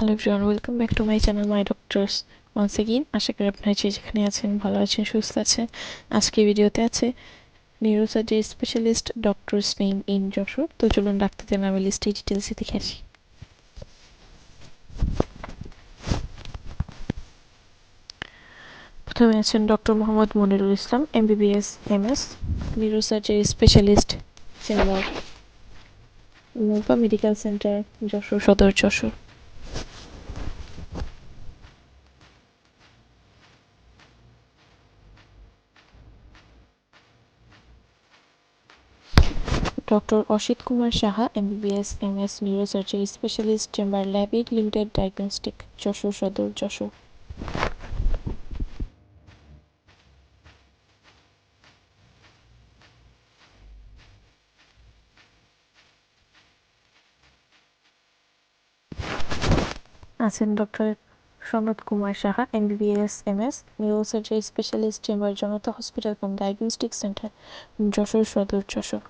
Hello everyone welcome back to my channel my doctors once again আশা করি আপনারা যে যেখানে আছেন ভালো আছেন, সুস্থ আছেন। আজকে ভিডিওতে আছে neurosurgery specialist doctors name in Jessore তো চলুন ডাক্তারদের নামে লিস্টে ডিটেলসে দেখে আসি। প্রথমে আছেন doctor Mohammad Monirul Islam MBBS MS neurosurgery specialist chamber medical centre Jessore Sadar Jessore. Doctor Asit Kumar Saha MBBS MS neurosurgery specialist chamber Labaid limited diagnostic Jessore Sadar Jessore আছেন doctor Sanad Kumar Saha MBBS MS neurosurgery specialist chamber Janata hospital cum diagnostic centre Jessore Sadar Jessore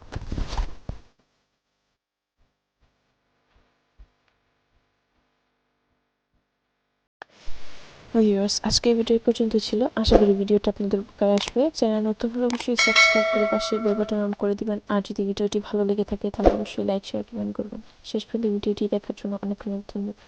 viewers, আজকে video পর্যন্ত ছিল। আশা করি ভিডিওটা আপনাদের উপকার আসবে। Channel নতুন হলে অবশ্যই সাবস্ক্রাইব করে পাশে বেল বাটন অন করে দিবেন। আর যদি ভিডিওটি ভালো লেগে থাকে, তাহলে অবশ্যই লাইক শেয়ার কমেন্ট করবেন। শেষ পর্যন্ত ভিডিওটি দেখার জন্য অনেক অনেক ধন্যবাদ।